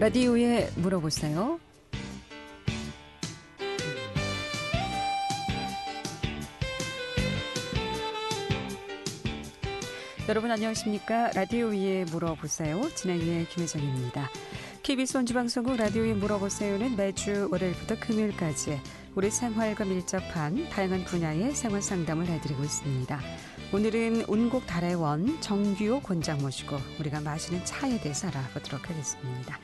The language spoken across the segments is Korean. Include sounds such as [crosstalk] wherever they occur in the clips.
라디오에 물어보세요. 여러분 안녕하십니까? 라디오 위에 물어보세요. 진행의 김혜정입니다. KBS 원주방송국 라디오 위에 물어보세요는 매주 월요일부터 금요일까지 우리 생활과 밀접한 다양한 분야의 생활 상담을 해드리고 있습니다. 오늘은 운곡 달의 원 정규호 권장 모시고 우리가 마시는 차에 대해서 알아보도록 하겠습니다.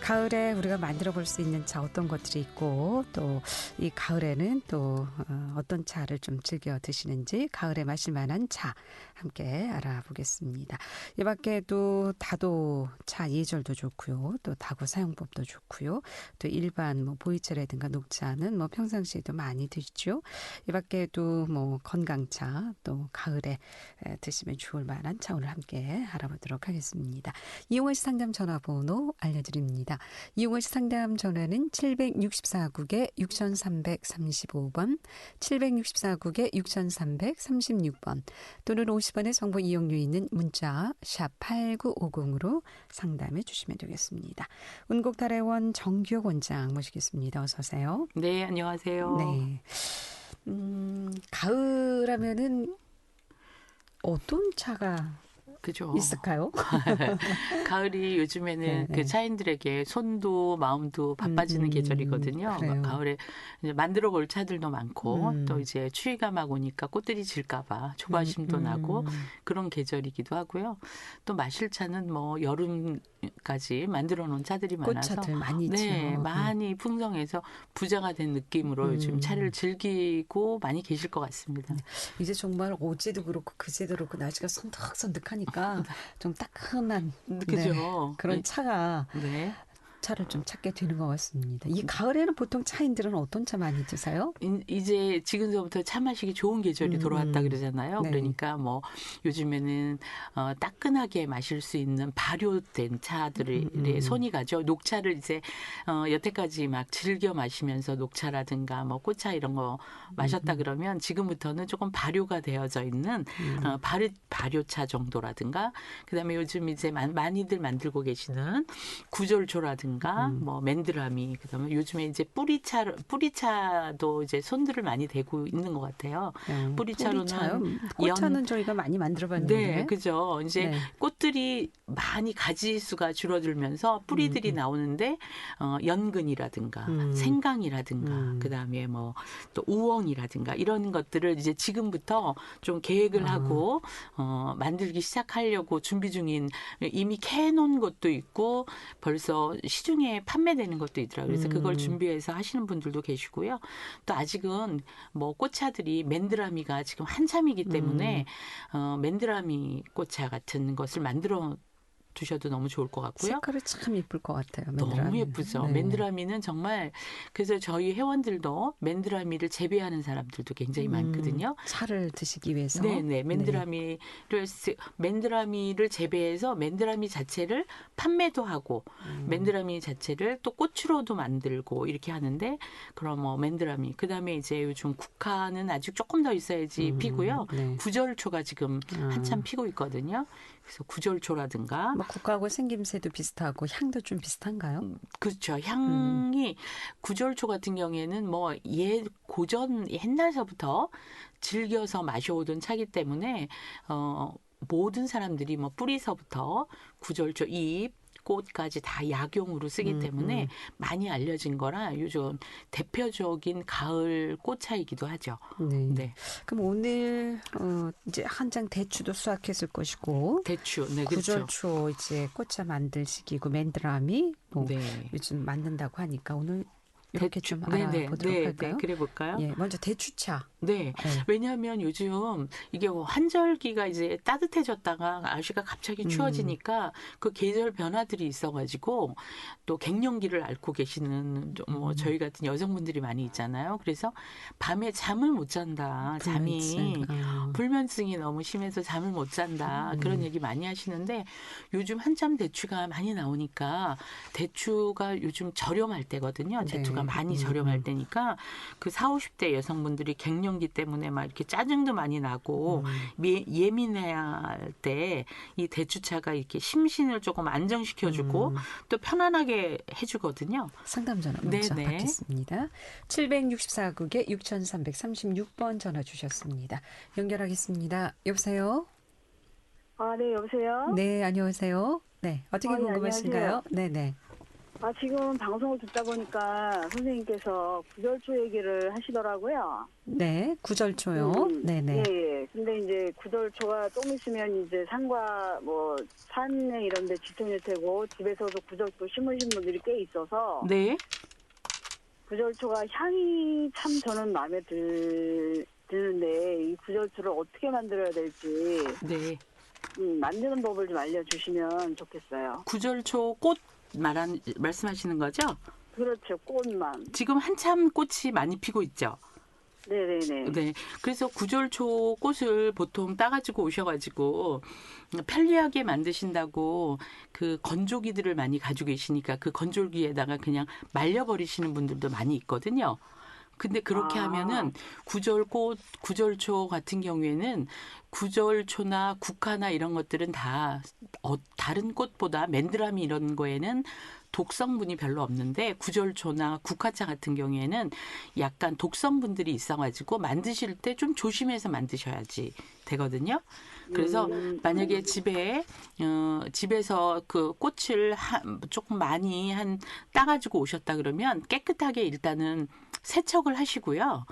가을에 우리가 만들어 볼 수 있는 차 어떤 것들이 있고 또 이 가을에는 또 어, 어떤 차를 좀 즐겨 드시는지 가을에 마실 만한 차 함께 알아보겠습니다. 이 밖에도 다도 차 예절도 좋고요. 또 다고 사용법도 좋고요. 또 일반 뭐 보이차라든가 녹차는 뭐 평상시에도 많이 드시죠. 이 밖에도 뭐 건강차 또 가을에 드시면 좋을 만한 차 오늘 함께 알아보도록 하겠습니다. 이용원 씨 상담 전화번호 알려드립니다. 이용원 씨 상담 전화는 764국에 6335번, 764국에 6336번 또는 50원의 정보 이용료 있는 문자 샵 8950으로 상담해 주시면 되겠습니다. 운곡달의원 정규혁 원장 모시겠습니다. 어서 오세요. 네, 안녕하세요. 네. 음, 가을 하면은 어떤 차가 그죠. 있을까요? [laughs] 가을이 요즘에는 네, 그 네. 차인들에게 손도 마음도 바빠지는 음, 계절이거든요. 가을에 이제 만들어 볼 차들도 많고 음. 또 이제 추위가 막 오니까 꽃들이 질까봐 조바심도 음, 나고 음. 그런 계절이기도 하고요. 또 마실 차는 뭐 여름 까지 만들어 놓은 차들이 많아서 꽃차들 많이 네, 있죠. 많이 풍성해서 부자가 된 느낌으로 요즘 음. 차를 즐기고 많이 계실 것 같습니다. 이제 정말 어제도 그렇고 그제도 그렇고 날씨가 선득선득하니까 보니까 좀 따끈한 그죠 네, 그런 차가 네. 차를 좀 찾게 되는 것 같습니다. 이 가을에는 보통 차인들은 어떤 차 많이 드세요? 이제 지금서부터 차 마시기 좋은 계절이 음, 돌아왔다 음. 그러잖아요. 네. 그러니까 뭐 요즘에는 어, 따끈하게 마실 수 있는 발효된 차들의 음, 음. 손이 가죠. 녹차를 이제 어, 여태까지 막 즐겨 마시면서 녹차라든가 뭐 꽃차 이런 거 마셨다 음. 그러면 지금부터는 조금 발효가 되어져 있는 음. 어, 발효 발효차 정도라든가 그다음에 요즘 이제 많이들 만들고 계시는 구절초라든가 라든가 음. 뭐 맨드라미 그다음에 요즘에 이제 뿌리차 뿌리차도 이제 손들을 많이 대고 있는 것 같아요. 네. 뿌리차로는 꽃차는 연... 저희가 많이 만들어봤는데 네, 그죠. 이제 네. 꽃들이 많이 가지 수가 줄어들면서 뿌리들이 음. 음. 나오는데 어 연근이라든가 음. 생강이라든가 음. 그다음에 뭐 또 우엉이라든가 이런 것들을 이제 지금부터 좀 계획을 아. 하고 어 만들기 시작하려고 준비 중인 이미 캐놓은 것도 있고 벌써 시중에 판매되는 것도 있더라고요. 그래서 그걸 음. 준비해서 하시는 분들도 계시고요. 또 아직은 뭐 꽃차들이 맨드라미가 지금 한참이기 때문에 음. 어 맨드라미 꽃차 같은 것을 만들어 두셔도 너무 좋을 것 같고요. 색깔이 참 예쁠 것 같아요. 맨드라미. 너무 예쁘죠. 네. 맨드라미는 정말 그래서 저희 회원들도 맨드라미를 재배하는 사람들도 굉장히 음, 많거든요. 차를 드시기 위해서. 네네. 네. 맨드라미를 네. 맨드라미를 재배해서 맨드라미 자체를 판매도 하고 음. 맨드라미 자체를 또 꽃으로도 만들고 이렇게 하는데 그럼 뭐 맨드라미 그다음에 이제 요즘 국화는 아직 조금 더 있어야지 음, 피고요. 네. 구절초가 지금 아. 한참 피고 있거든요. 그래서 구절초라든가 뭐 국화하고 생김새도 비슷하고 향도 좀 비슷한가요? 음, 그렇죠. 향이 음. 구절초 같은 경우에는 뭐 예 고전 옛날서부터 즐겨서 마셔오던 차기 때문에 어 모든 사람들이 뭐 뿌리서부터 구절초 잎 꽃까지 다 약용으로 쓰기 음, 때문에 음. 많이 알려진 거라 요즘 대표적인 가을 꽃차이기도 하죠. 네. 네. 그럼 오늘 어 이제 한 장 대추도 수확했을 것이고 대추, 네, 그렇죠. 구절초 이제 꽃차 만들 시기고 맨드라미 뭐 네. 요즘 만든다고 하니까 오늘 이렇게 좀 알아보도록 네, 네, 할까요? 네, 그래 볼까요? 예, 먼저 대추차. 네. 네. 왜냐하면 요즘 이게 뭐 한절기가 이제 따뜻해졌다가 날씨가 갑자기 음. 추워지니까 음. 그 계절 변화들이 있어가지고 또 갱년기를 앓고 계시는 뭐 음. 저희 같은 여성분들이 많이 있잖아요. 그래서 밤에 잠을 못 잔다. 잠이 아. 불면증이 너무 심해서 잠을 못 잔다. 음. 그런 얘기 많이 하시는데 요즘 한참 대추가 많이 나오니까 대추가 요즘 저렴할 때거든요. 대추가 네. 많이 음. 저렴할 때니까 그 4, 50대 여성분들이 갱년 유년기 때문에 막 이렇게 짜증도 많이 나고 음. 예, 예민해야 할 때 이 대추차가 이렇게 심신을 조금 안정시켜주고 음. 또 편안하게 해주거든요. 상담 전화 문자 네네. 받겠습니다. 764국에 6336번 전화 주셨습니다. 연결하겠습니다. 여보세요? 아, 네, 여보세요? 네, 안녕하세요. 네, 어떻게 어, 예, 궁금하신가요? 네, 네. 아, 지금 방송을 듣다 보니까 선생님께서 구절초 얘기를 하시더라고요. 네, 구절초요. 음, 네, 네. 예, 예. 근데 이제 구절초가 좀 있으면 이제 산과 뭐 산에 이런 데 지통일 테고 집에서도 구절초 심으신 분들이 꽤 있어서 네. 구절초가 향이 참 저는 마음에 들, 드는데 이 구절초를 어떻게 만들어야 될지 네. 음, 만드는 법을 좀 알려주시면 좋겠어요. 구절초 꽃 말한 말씀하시는 거죠? 그렇죠, 꽃만. 지금 한참 꽃이 많이 피고 있죠. 네네네. 네. 그래서 구절초 꽃을 보통 따가지고 오셔가지고 편리하게 만드신다고 그 건조기들을 많이 가지고 계시니까 그 건조기에다가 그냥 말려버리시는 분들도 많이 있거든요. 근데 그렇게 아. 하면은 구절꽃, 구절초 같은 경우에는 구절초나 국화나 이런 것들은 다 어, 다른 꽃보다 맨드라미 이런 거에는 독성분이 별로 없는데 구절초나 국화차 같은 경우에는 약간 독성분들이 있어가지고 만드실 때 좀 조심해서 만드셔야지 되거든요. 그래서 음, 만약에 집에 어, 집에서 그 꽃을 한, 조금 많이 한 따가지고 오셨다 그러면 깨끗하게 일단은 세척을 하시고요.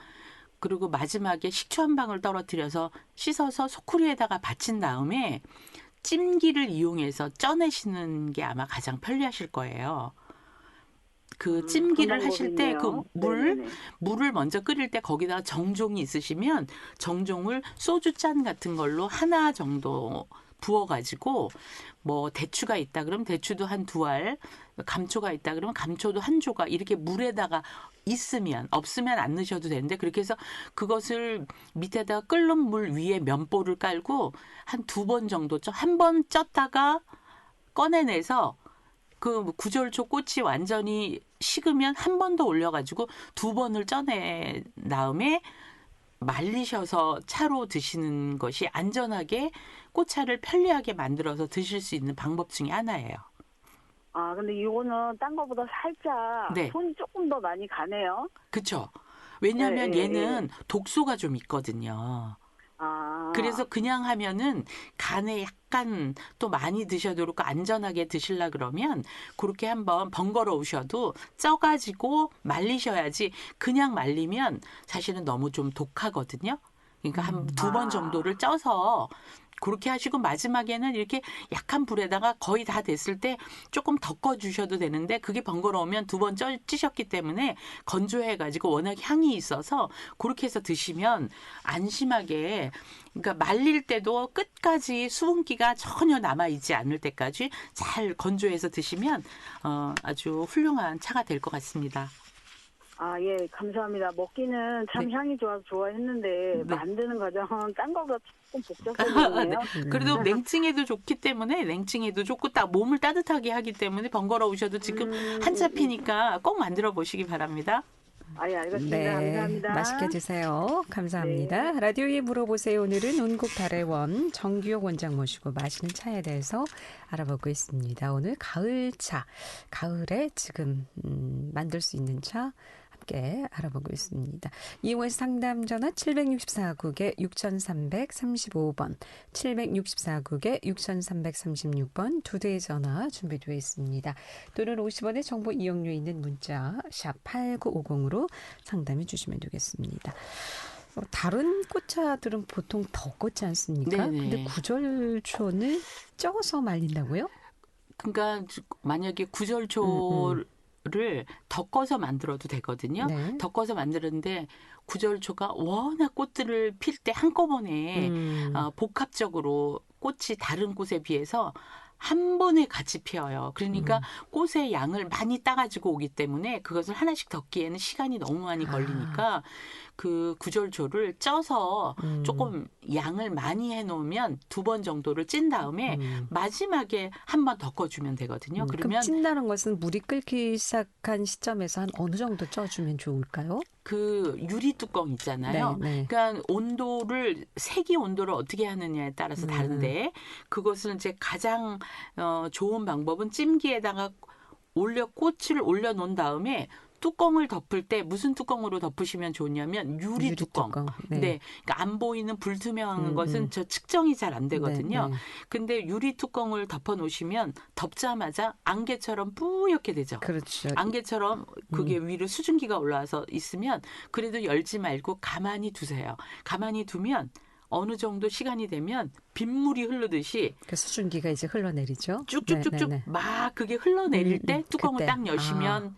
그리고 마지막에 식초 한 방울 떨어뜨려서 씻어서 소쿠리에다가 받친 다음에 찜기를 이용해서 쪄내시는 게 아마 가장 편리하실 거예요. 그 음, 찜기를 하실 때 그 물. 물을 먼저 끓일 때 거기다가 정종이 있으시면 정종을 소주잔 같은 걸로 하나 정도 부어가지고 뭐 대추가 있다 그러면 대추도 한 두 알, 감초가 있다 그러면 감초도 한 조각 이렇게 물에다가 있으면 없으면 안 넣으셔도 되는데 그렇게 해서 그것을 밑에다가 끓는 물 위에 면보를 깔고 한 두 번 정도 한번 쪘다가 꺼내내서 그 구절초 꽃이 완전히 식으면 한 번 더 올려가지고 두 번을 쪄낸 다음에 말리셔서 차로 드시는 것이 안전하게 꽃차를 편리하게 만들어서 드실 수 있는 방법 중에 하나예요. 아, 근데 이거는 딴 거보다 살짝 네. 손이 조금 더 많이 가네요. 그렇죠? 왜냐하면 네, 네, 얘는 독소가 좀 있거든요. 아. 그래서 그냥 하면은 간에 약간 또 많이 드셔도 그렇고 안전하게 드실라 그러면 그렇게 한번 번거로우셔도 쪄가지고 말리셔야지 그냥 말리면 사실은 너무 좀 독하거든요. 그러니까 한 두번 아. 정도를 쪄서 그렇게 하시고 마지막에는 이렇게 약한 불에다가 거의 다 됐을 때 조금 덮어 주셔도 되는데 그게 번거로우면 두 번 찌셨기 때문에 건조해 가지고 워낙 향이 있어서 그렇게 해서 드시면 안심하게 그러니까 말릴 때도 끝까지 수분기가 전혀 남아 있지 않을 때까지 잘 건조해서 드시면 어 아주 훌륭한 차가 될 것 같습니다. 아, 예, 감사합니다. 먹기는 참 네. 향이 좋아서 좋아했는데 네. 만드는 과정은 딴 거보다 조금 복잡해지네요. 그래도 음. 냉증에도 좋기 때문에 냉증에도 좋고 딱 몸을 따뜻하게 하기 때문에 번거로우셔도 지금 음, 한차 피니까 꼭 만들어 보시기 바랍니다. 아, 예, 알겠습니다. 네, 감사합니다. 네. 맛있게 드세요. 감사합니다. 라디오에 물어보세요. 오늘은 온국 달의원 정규혁 원장 모시고 마시는 차에 대해서 알아보고 있습니다. 오늘 가을 차, 가을에 지금 음, 만들 수 있는 차 함께 알아보고 있습니다. 이용의 상담 전화 764국에 6335번, 764국에 6336번 두 대의 전화 준비되어 있습니다. 또는 50원의 정보 이용료 있는 문자 샵 8950으로 상담해 주시면 되겠습니다. 어, 다른 꽃차들은 보통 더 꽂지 않습니까? 네네. 근데 구절초는 쪄서 말린다고요? 그러니까 만약에 구절초를 덮어서 만들어도 되거든요. 네. 덮어서 만드는데 구절초가 워낙 꽃들을 필 때 한꺼번에 음. 어, 복합적으로 꽃이 다른 꽃에 비해서 한 번에 같이 피어요. 그러니까 음. 꽃의 양을 많이 따가지고 오기 때문에 그것을 하나씩 덮기에는 시간이 너무 많이 아. 걸리니까 그 구절초를 쪄서 음. 조금 양을 많이 해놓으면 두 번 정도를 찐 다음에 음. 마지막에 한 번 덮어주면 되거든요. 음, 그러면 찐다는 것은 물이 끓기 시작한 시점에서 한 어느 정도 쪄주면 좋을까요? 그 유리 뚜껑 있잖아요. 네, 네. 그러니까 온도를 세기 온도를 어떻게 하느냐에 따라서 음. 다른데 그것은 이제 가장 어, 좋은 방법은 찜기에다가 올려 꽃을 올려 놓은 다음에 뚜껑을 덮을 때 무슨 뚜껑으로 덮으시면 좋냐면 유리, 뚜껑. 네. 그러니까 안 보이는 불투명한 음, 것은 음. 저 측정이 잘 안 되거든요. 네, 네. 근데 유리 뚜껑을 덮어 놓으시면 덮자마자 안개처럼 뿌옇게 되죠. 그렇죠. 안개처럼 그게 음. 위로 수증기가 올라와서 있으면 그래도 열지 말고 가만히 두세요. 가만히 두면 어느 정도 시간이 되면 빗물이 흐르듯이 그 수증기가 이제 흘러내리죠. 쭉쭉쭉쭉 네, 네, 네. 막 그게 흘러내릴 음, 때 음, 뚜껑을 그때. 딱 여시면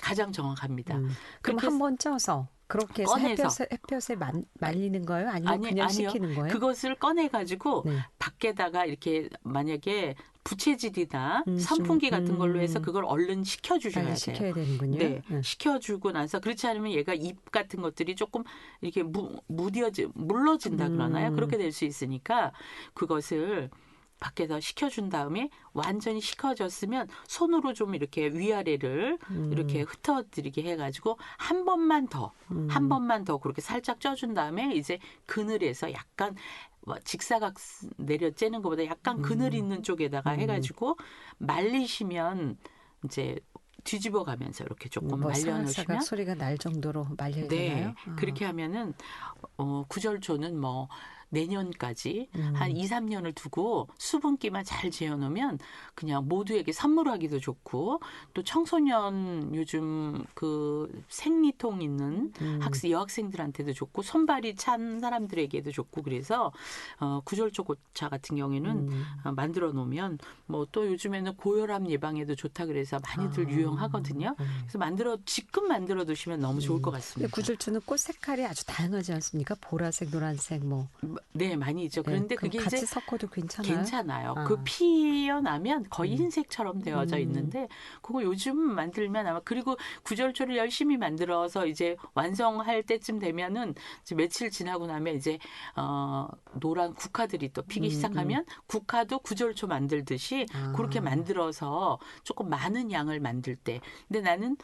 가장 정확합니다. 음. 그럼 한 번 쪄서 그렇게 해서 꺼내서. 햇볕에, 햇볕에 만, 말리는 거예요? 아니면 아니, 그냥 아니요. 식히는 거예요? 그것을 꺼내 가지고 네. 밖에다가 이렇게 만약에 부채질이나 음, 선풍기 좀, 같은 걸로 해서 음. 그걸 얼른 식혀 주셔야 빨리 돼요. 식혀야 되는군요. 네, 네. 식혀주고 나서 그렇지 않으면 얘가 잎 같은 것들이 조금 이렇게 무, 무뎌지 물러진다 그러나요? 음. 그렇게 될 수 있으니까 그것을 밖에서 식혀준 다음에 완전히 식혀졌으면 손으로 좀 이렇게 위아래를 음. 이렇게 흩어뜨리게 해가지고 한 번만 더, 음. 한 번만 더 그렇게 살짝 쪄준 다음에 이제 그늘에서 약간 뭐 직사각 내려 째는 것보다 약간 음. 그늘 있는 쪽에다가 해가지고 말리시면 이제 뒤집어 가면서 이렇게 조금 뭐 말려 놓으시면 소리가 날 정도로 말려야 네 되나요? 아. 그렇게 하면은 어 구절초는 뭐 내년까지 음. 한 2, 3년을 두고 수분기만 잘 재워 놓으면 그냥 모두에게 선물하기도 좋고 또 청소년 요즘 그 생리통 있는 음. 학생 여학생들한테도 좋고 손발이 찬 사람들에게도 좋고 그래서 어 구절초 고차 같은 경우에는 음. 어, 만들어 놓으면 뭐 또 요즘에는 고혈압 예방에도 좋다 그래서 많이들 아. 유용하거든요. 음. 그래서 만들어 지금 만들어 두시면 너무 좋을 것 근데 같습니다. 구절초는 꽃 색깔이 아주 다양하지 않습니까? 보라색, 노란색 뭐. 네, 많이 있죠. 네, 그런데 그럼 그게 같이 이제 섞어도 괜찮아요? 괜찮아요. 아. 그 피어나면 거의 음. 흰색처럼 되어져 음. 있는데 그거 요즘 만들면 아마 그리고 구절초를 열심히 만들어서 이제 완성할 때쯤 되면은 이제 며칠 지나고 나면 이제 어 노란 국화들이 또 피기 음, 시작하면 국화도 구절초 만들듯이 아. 그렇게 만들어서 조금 많은 양을 만들 때 근데 나는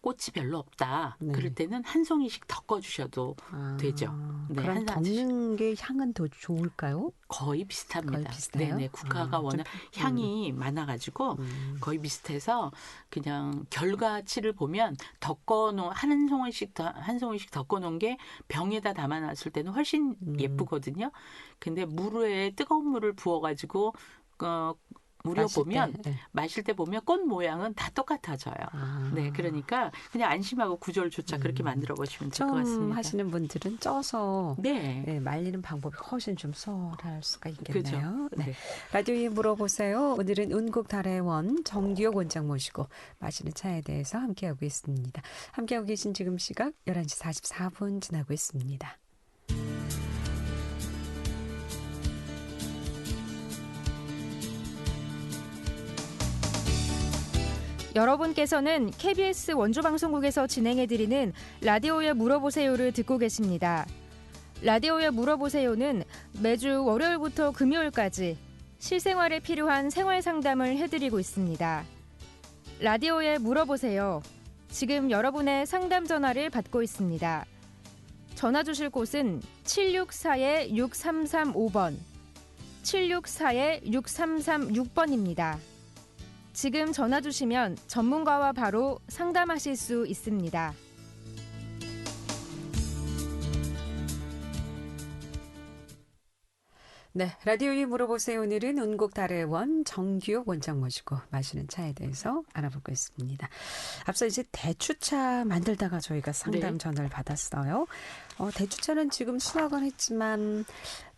꽃이 별로 없다. 네. 그럴 때는 한 송이씩 덮어 주셔도 아. 되죠. 네, 그럼. 덮는 게 향은 더 좋을까요? 거의 비슷합니다. 거의 비슷해요? 네네. 국화가 아, 워낙 좀- 향이 많아가지고 음. 거의 비슷해서 그냥 결과치를 보면 덮어놓은 한 송이씩 더- 한 송이씩 덮어놓은 게 병에다 담아놨을 때는 훨씬 음. 예쁘거든요. 근데 물에 뜨거운 물을 부어가지고 어, 우려 마실 보면 때, 네. 마실 때 보면 꽃 모양은 다 똑같아져요. 아. 네, 그러니까 그냥 안심하고 구절조차 그렇게 음. 만들어 보시면 될 것 같습니다. 하시는 분들은 쪄서 네. 네, 말리는 방법이 훨씬 좀 수월할 수가. 있겠네요. 네. 네. 라디오에 물어보세요. 오늘은 운곡 달의 원 정기혁 원장 모시고 마시는 차에 대해서 함께하고 있습니다. 함께하고 계신 지금 시각 11시 44분 지나고 있습니다. 여러분께서는 KBS 원주방송국에서 진행해드리는 라디오에 물어보세요를 듣고 계십니다. 라디오에 물어보세요는 매주 월요일부터 금요일까지 실생활에 필요한 생활 상담을 해드리고 있습니다. 라디오에 물어보세요. 지금 여러분의 상담 전화를 받고 있습니다. 전화 주실 곳은 764-6335번, 764-6336번입니다. 지금 전화 주시면 전문가와 바로 상담하실 수 있습니다. 네, 라디오에 물어보세요. 오늘은 운곡 달의 원 정규혁 원장 모시고 마시는 차에 대해서 알아보고 있습니다. 앞서 이제 대추차 만들다가 저희가 상담 네. 전화를 받았어요. 어, 대추차는 지금 수확은 했지만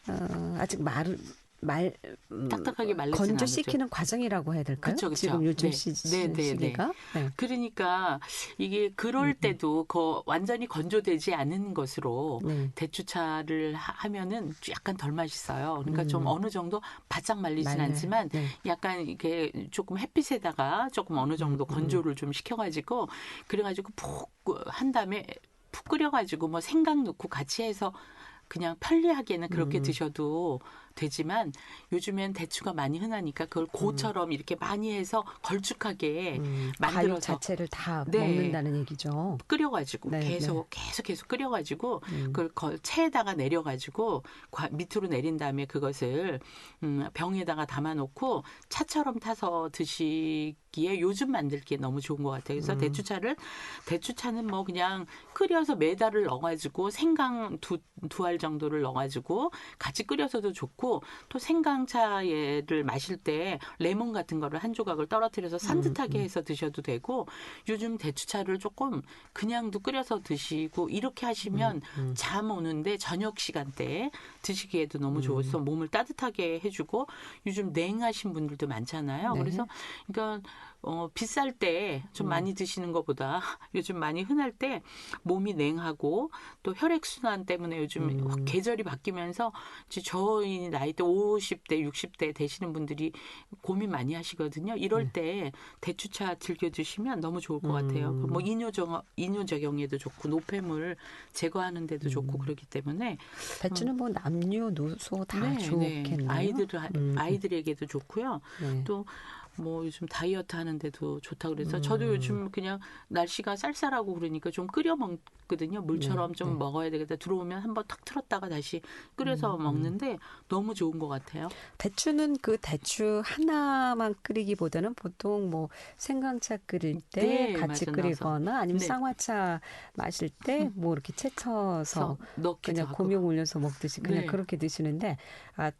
어, 아직 말, 말 음, 딱딱하게 말리진 건조시키는 과정이라고 해야 될까요? 그쵸, 그쵸. 지금 요즘 네. 시, 네, 네, 시기가 네. 그러니까 이게 그럴 음, 때도 거 완전히 건조되지 않은 것으로 네. 대추차를 하- 하면은 약간 덜 맛있어요. 그러니까 음. 좀 어느 정도 바짝 말리진 말려요. 않지만 네. 약간 이게 조금 햇빛에다가 조금 어느 정도 음, 음. 건조를 좀 시켜가지고 그래가지고 푹 한 다음에 푹 끓여가지고 뭐 생강 넣고 같이 해서 그냥 편리하게는 그렇게 음. 드셔도 되지만 요즘엔 대추가 많이 흔하니까 그걸 고처럼 이렇게 많이 해서 걸쭉하게 음, 만들어서 과육 자체를 다 네. 먹는다는 얘기죠. 끓여가지고 네, 계속 계속 계속 끓여가지고 음. 그걸 걸 체에다가 내려가지고 과- 밑으로 내린 다음에 그것을 음, 병에다가 담아놓고 차처럼 타서 드시 기에 요즘 만들기에 너무 좋은 것 같아요. 그래서 음. 대추차를 대추차는 뭐 그냥 끓여서 매달을 넣어가지고 생강 두 두 알 정도를 넣어가지고 같이 끓여서도 좋고 또 생강차를 마실 때 레몬 같은 거를 한 조각을 떨어뜨려서 산뜻하게 음, 음. 해서 드셔도 되고 요즘 대추차를 조금 그냥도 끓여서 드시고 이렇게 하시면 음. 잠 오는데 저녁 시간대에 드시기에도 너무 음. 좋아서 몸을 따뜻하게 해주고 요즘 냉하신 분들도 많잖아요. 네. 그래서 그러니까 어, 비쌀 때좀 음. 많이 드시는 것보다 [laughs] 요즘 많이 흔할 때 몸이 냉하고 또 혈액순환 때문에 요즘 음. 계절이 바뀌면서 저희 나이 때 50대, 60대 되시는 분들이 고민 많이 하시거든요. 이럴 네. 때 대추차 즐겨 드시면 너무 좋을 것 같아요. 음. 뭐 이뇨정 이뇨작용에도 좋고 노폐물 제거하는 데도 좋고 음. 그렇기 때문에 대추는 뭐 남녀노소 다 좋겠네요. 아이들 음. 아이들에게도 좋고요. 네. 또 뭐 요즘 다이어트 하는데도 좋다 그래서 음. 저도 요즘 그냥 날씨가 쌀쌀하고 그러니까 좀 끓여 먹거든요. 물처럼 네, 좀 네. 먹어야 되겠다. 들어오면 한번 탁 틀었다가 다시 끓여서 음, 음. 먹는데 너무 좋은 것 같아요. 대추는 그 대추 하나만 끓이기보다는 보통 뭐 생강차 끓일 때 네, 같이 끓이거나 아니면 네. 쌍화차 마실 때 뭐 이렇게 채쳐서 그냥 하고. 고명 올려서 먹듯이 그냥 네. 그렇게 드시는데 아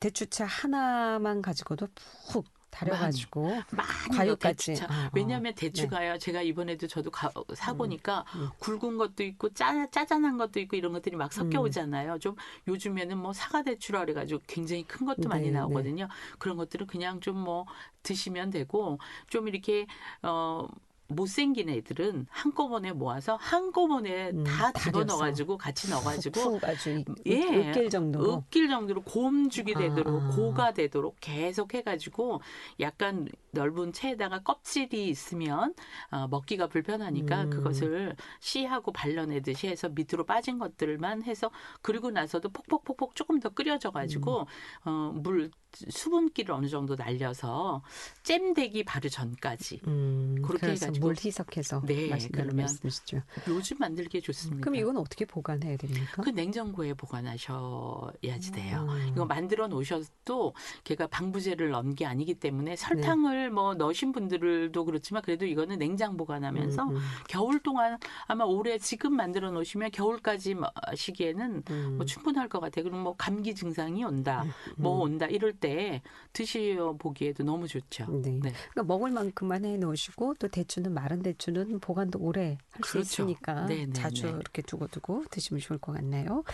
대추차 하나만 가지고도 푹 달여가지고 많이 과육같이 대추차. 어, 어. 왜냐하면 대추가요. 제가 이번에도 저도 가, 사보니까 음. 굵은 것도 있고 짜, 짜잔한 것도 있고 이런 것들이 막 섞여 음. 오잖아요. 좀 요즘에는 뭐 사과 대추라 그래가지고 굉장히 큰 것도 네, 많이 네. 나오거든요. 그런 것들은 그냥 좀 뭐 드시면 되고 좀 이렇게 어. 못생긴 애들은 한꺼번에 모아서 한꺼번에 음, 다 달여서. 집어 넣어가지고 같이 넣어가지고 푹 아주 예. 으낄 정도로 으낄 정도로 곰죽이 아, 되도록 아. 고가 되도록 계속 해가지고 약간 넓은 체에다가 껍질이 있으면 어, 먹기가 불편하니까 음. 그것을 씨하고 발라내듯이 해서 밑으로 빠진 것들만 해서 그리고 나서도 폭폭폭폭 조금 더 끓여져가지고 어, 물 수분기를 어느 정도 날려서 잼 되기 바로 전까지 음, 그렇게 해가지고. 물 희석해서 네, 그러면 말씀이시죠. 요즘 만들기 좋습니다. 그럼 이건 어떻게 보관해야 됩니까? 그 냉장고에 보관하셔야지 돼요. 음. 이거 만들어 놓으셔도 걔가 방부제를 넣은 게 아니기 때문에 설탕을 뭐 넣으신 분들도 그렇지만 그래도 이거는 냉장 보관하면서 음, 음, 겨울 동안 아마 올해 지금 만들어 놓으시면 겨울까지 마시기에는 음. 뭐 충분할 것 같아요. 그럼 뭐 감기 증상이 온다, 뭐 음. 온다 이럴 때 드시어 보기에도 너무 좋죠. 네. 네. 그러니까 먹을 만큼만 해 놓으시고 또 대추는 마른 대추는 보관도 오래 할수 그렇죠. 있으니까 네, 네, 자주 네. 이렇게 두고두고 드시면 좋을 것 같네요.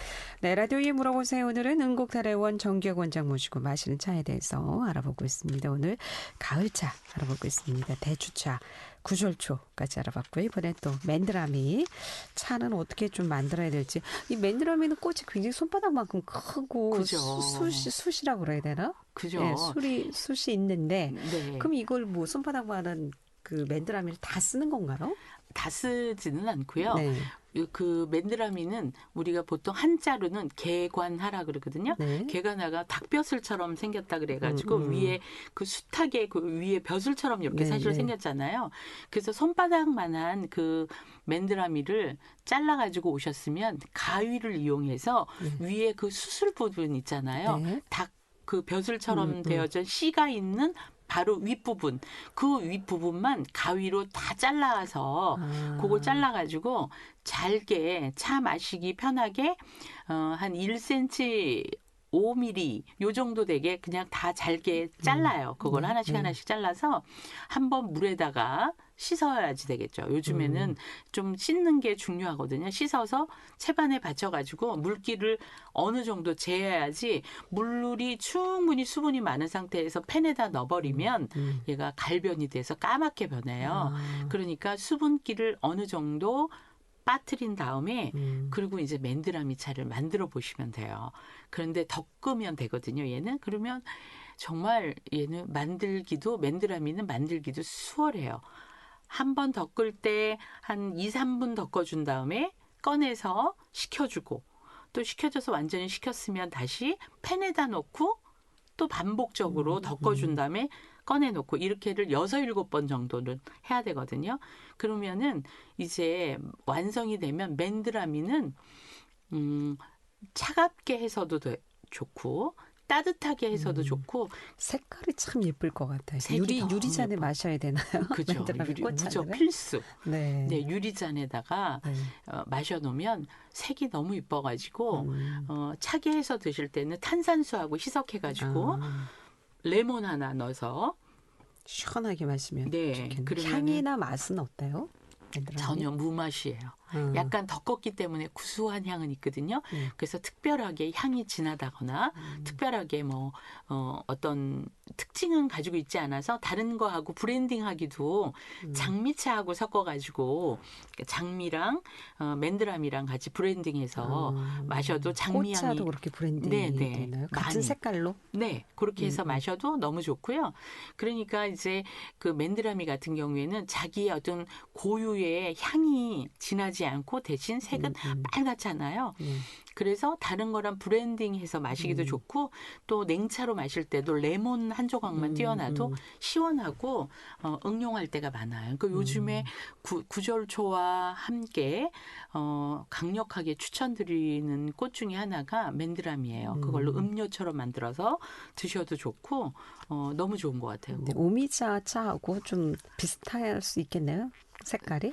네, 라디오에 물어보세요. 오늘은 은곡달의원 정기혁 원장 모시고 마시는 차에 대해서 알아보고 있습니다. 오늘 가을차 알아보고 있습니다. 대추차. 구절초까지 알아봤고요. 이번에 또 맨드라미 차는 어떻게 좀 만들어야 될지 이 맨드라미는 꽃이 굉장히 손바닥만큼 크고 그죠. 수, 수, 숯이라고 그래야 되나? 그죠? 네, 술이 숯이 있는데 네. 그럼 이걸 뭐 손바닥만한 그 맨드라미를 다 쓰는 건가요? 다 쓰지는 않고요. 네. 그 맨드라미는 우리가 보통 한자로는 개관하라 그러거든요. 네. 개가 나가 닭벼슬처럼 생겼다 그래가지고 음, 음. 위에 그 숱하게 그 위에 벼슬처럼 이렇게 네, 사실 네. 생겼잖아요. 그래서 손바닥만한 그 맨드라미를 잘라가지고 오셨으면 가위를 이용해서 위에 그 수술 부분 있잖아요. 네. 닭그 벼슬처럼 음, 음. 되어진 씨가 있는 바로 윗부분 그 윗부분만 가위로 다 잘라서 아. 그걸 잘라가지고 잘게 차 마시기 편하게 어, 한 1cm 5mm 요 정도 되게 그냥 다 잘게 잘라요. 그걸 네, 하나씩 네. 하나씩 잘라서 한번 물에다가 씻어야지 되겠죠. 요즘에는 음. 좀 씻는 게 중요하거든요. 씻어서 채반에 받쳐가지고 물기를 어느 정도 제해야지 물이 충분히 수분이 많은 상태에서 팬에다 넣어버리면 음. 얘가 갈변이 돼서 까맣게 변해요. 아. 그러니까 수분기를 어느 정도 빠뜨린 다음에 음. 그리고 이제 맨드라미 차를 만들어 보시면 돼요. 그런데 덮으면 되거든요. 얘는 그러면 정말 얘는 만들기도 맨드라미는 만들기도 수월해요. 한 번 덮을 때 한 2, 3분 덮어 준 다음에 꺼내서 식혀주고 또 식혀져서 완전히 식혔으면 다시 팬에다 놓고 또 반복적으로 음, 덮어준 다음에 꺼내놓고 이렇게를 여섯 일곱 번 정도는 해야 되거든요. 그러면은 이제 완성이 되면 맨드라미는 음 차갑게 해서도 돼- 좋고 따뜻하게 해서도 음. 좋고 색깔이 참 예쁠 것 같아요. 유리 더 유리잔에 예뻐. 마셔야 되나요? [laughs] 그죠 유리? 무조 필수. 네. 네 유리잔에다가 네. 어, 마셔 놓으면 색이 너무 이뻐가지고 음. 어, 차게 해서 드실 때는 탄산수하고 희석해가지고 아, 레몬 하나 넣어서 시원하게 마시면 네, 좋겠네요. 향이나 맛은 어때요? 전혀 무맛이에요. 음. 약간 덮었기 때문에 구수한 향은 있거든요. 음. 그래서 특별하게 향이 진하다거나 음. 특별하게 뭐 어, 어떤 특징은 가지고 있지 않아서 다른 거하고 브랜딩하기도 음. 장미차하고 섞어가지고 장미랑 어, 맨드라미랑 같이 브랜딩해서 아, 마셔도 장미 향이 꽃차도 그렇게 브랜딩이 네, 네. 되나요? 같은 많이. 색깔로? 네, 그렇게 해서 음, 음. 마셔도 너무 좋고요. 그러니까 이제 그 맨드라미 같은 경우에는 자기의 어떤 고유의 향이 진하지 않고 대신 색은 음, 음. 빨갛잖아요. 네. 그래서 다른 거랑 브랜딩해서 마시기도 음. 좋고 또 냉차로 마실 때도 레몬 한 조각만 음, 띄워놔도 음. 시원하고 어, 응용할 때가 많아요. 그러니까 요즘에 음. 구, 구절초와 함께 어, 강력하게 추천드리는 꽃 중에 하나가 맨드라미예요. 그걸로 음. 음료처럼 만들어서 드셔도 좋고 어, 너무 좋은 것 같아요. 네, 오미자 차하고 좀 비슷할 수 있겠네요. 색깔이?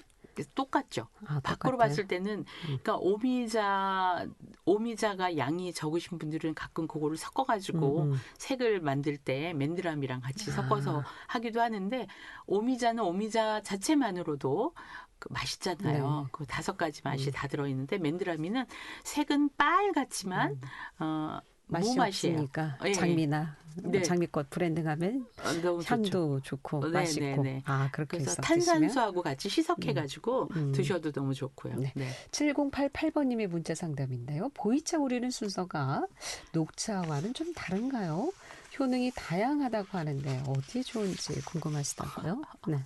똑같죠. 아, 밖으로? 봤을 때는 그러니까 오미자 오미자가 양이 적으신 분들은 가끔 그거를 섞어 가지고 음, 음. 색을 만들 때 맨드라미랑 같이 아. 섞어서 하기도 하는데 오미자는 오미자 자체만으로도 그 맛있잖아요. 네. 그 다섯 가지 맛이 음. 다 들어있는데 맨드라미는 색은 빨갛지만 음. 어, 맛이. 없으니까 예, 예. 장미나 네. 장미꽃 브랜딩 하면 어, 너무 좋죠. 향도 좋고 네, 맛있고 네, 네. 아 그렇게 그래서 해서 탄산수하고 같이 희석해 가지고 음. 드셔도 너무 좋고요. 네. 네. 7088번님의 문자 상담인데요. 보이차 우리는 순서가 녹차와는 좀 다른가요? 효능이 다양하다고 하는데 어디 좋은지 궁금하시다고요? [laughs] 네.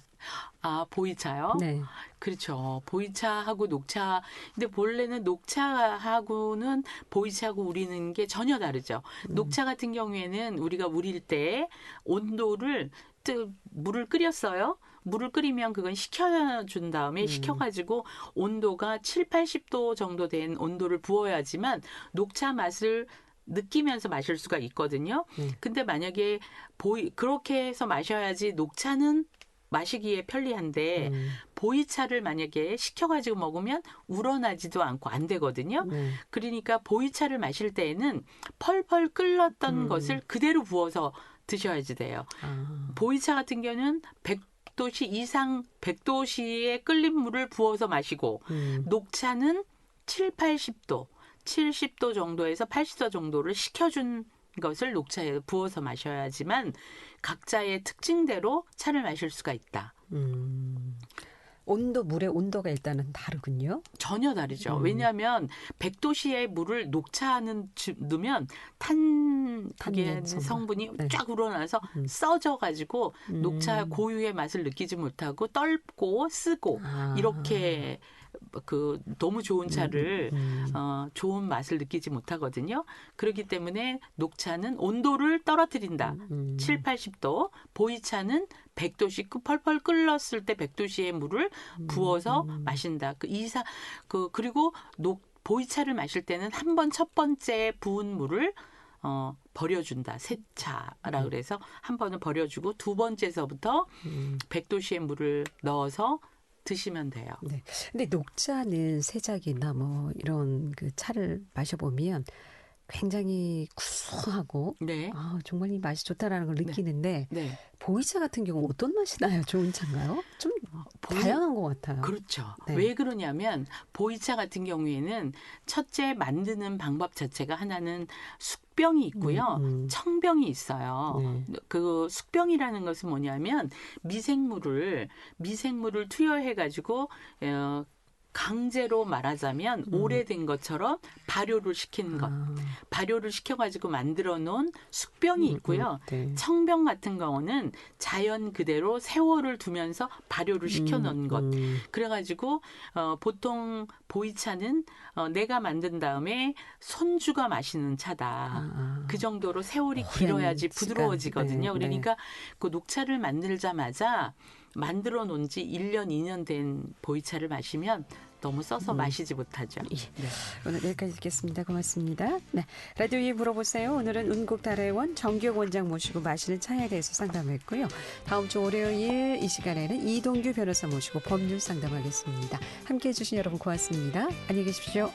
아 보이차요? 네. 그렇죠. 보이차하고 녹차. 근데 본래는 녹차하고는 보이차하고 우리는 게 전혀 다르죠. 음. 녹차 같은 경우에는 우리가 우릴 때 온도를 뜨 물을 끓였어요. 물을 끓이면 그건 식혀준 다음에 음. 식혀가지고 온도가 7, 80도 정도 된 온도를 부어야지만 녹차 맛을 느끼면서 마실 수가 있거든요. 네. 근데 만약에 보이 그렇게 해서 마셔야지 녹차는 마시기에 편리한데 음, 보이차를 만약에 식혀가지고 먹으면 우러나지도 않고 안 되거든요. 네. 그러니까 보이차를 마실 때에는 펄펄 끓었던 음. 것을 그대로 부어서 드셔야지 돼요. 아, 보이차 같은 경우는 100도씨 이상 100도씨의 끓린 물을 부어서 마시고 음, 녹차는 7, 80도, 70도 정도에서 80도 정도를 식혀준 것을 녹차에 부어서 마셔야지만 각자의 특징대로 차를 마실 수가 있다. 음. 온도 물의 온도가 일단은 다르군요. 전혀 다르죠. 음. 왜냐하면 100도씨의 물을 녹차는 주- 넣으면 탄 성분. 성분이 네. 쫙 우러나서 음. 써져 가지고 음. 녹차 고유의 맛을 느끼지 못하고 떫고 쓰고 아. 이렇게 그 너무 좋은 차를 음, 어, 좋은 맛을 느끼지 못하거든요. 그렇기 때문에 녹차는 온도를 떨어뜨린다. 음. 7, 80도, 보이차는 100도씨 그 펄펄 끓었을 때 100도씨의 물을 부어서 음. 마신다. 그 이사 그 그리고 녹 보이차를 마실 때는 한 번 첫 번째 부은 물을 어 버려준다. 세차라 그래서 한 번은 버려주고 두 번째서부터 음. 100도씨의 물을 넣어서 드시면 돼요. 네. 근데 녹차는 세작이나 뭐 이런 그 차를 마셔보면 굉장히 구수하고 네. 아, 정말 이 맛이 좋다라는 걸 느끼는데 네. 보이차 같은 경우 어떤 맛이 나요? 좋은 차인가요? 좀 보이- 다양한 것 같아요. 그렇죠. 네. 왜 그러냐면 보이차 같은 경우에는 첫째 만드는 방법 자체가 하나는 숙병이 있고요. 음, 음. 청병이 있어요. 네. 그 숙병이라는 것은 뭐냐면 미생물을 미생물을 투여해 가지고 어 강제로 말하자면 음. 오래된 것처럼 발효를 시키는 것. 아, 발효를 시켜가지고 만들어 놓은 숙병이 있고요. 음, 네. 청병 같은 경우는 자연 그대로 세월을 두면서 발효를 시켜 놓은 것. 음, 그래가지고 어, 보통 보이차는 어, 내가 만든 다음에 손주가 마시는 차다. 아, 아. 그 정도로 세월이 길어야지. 부드러워지거든요. 네, 그러니까 그 녹차를 만들자마자 만들어 놓은 지 1년, 2년 된 보이차를 마시면 너무 써서 음. 마시지 못하죠. 예. 네. 오늘 여기까지 듣겠습니다. 고맙습니다. 네. 라디오에 물어보세요. 오늘은 운곡달의원 정기혁 원장 모시고 마시는 차에 대해서 상담했고요. 다음 주 월요일 이 시간에는 이동규 변호사 모시고 법률 상담하겠습니다. 함께 해 주신 여러분 고맙습니다. 안녕히 계십시오.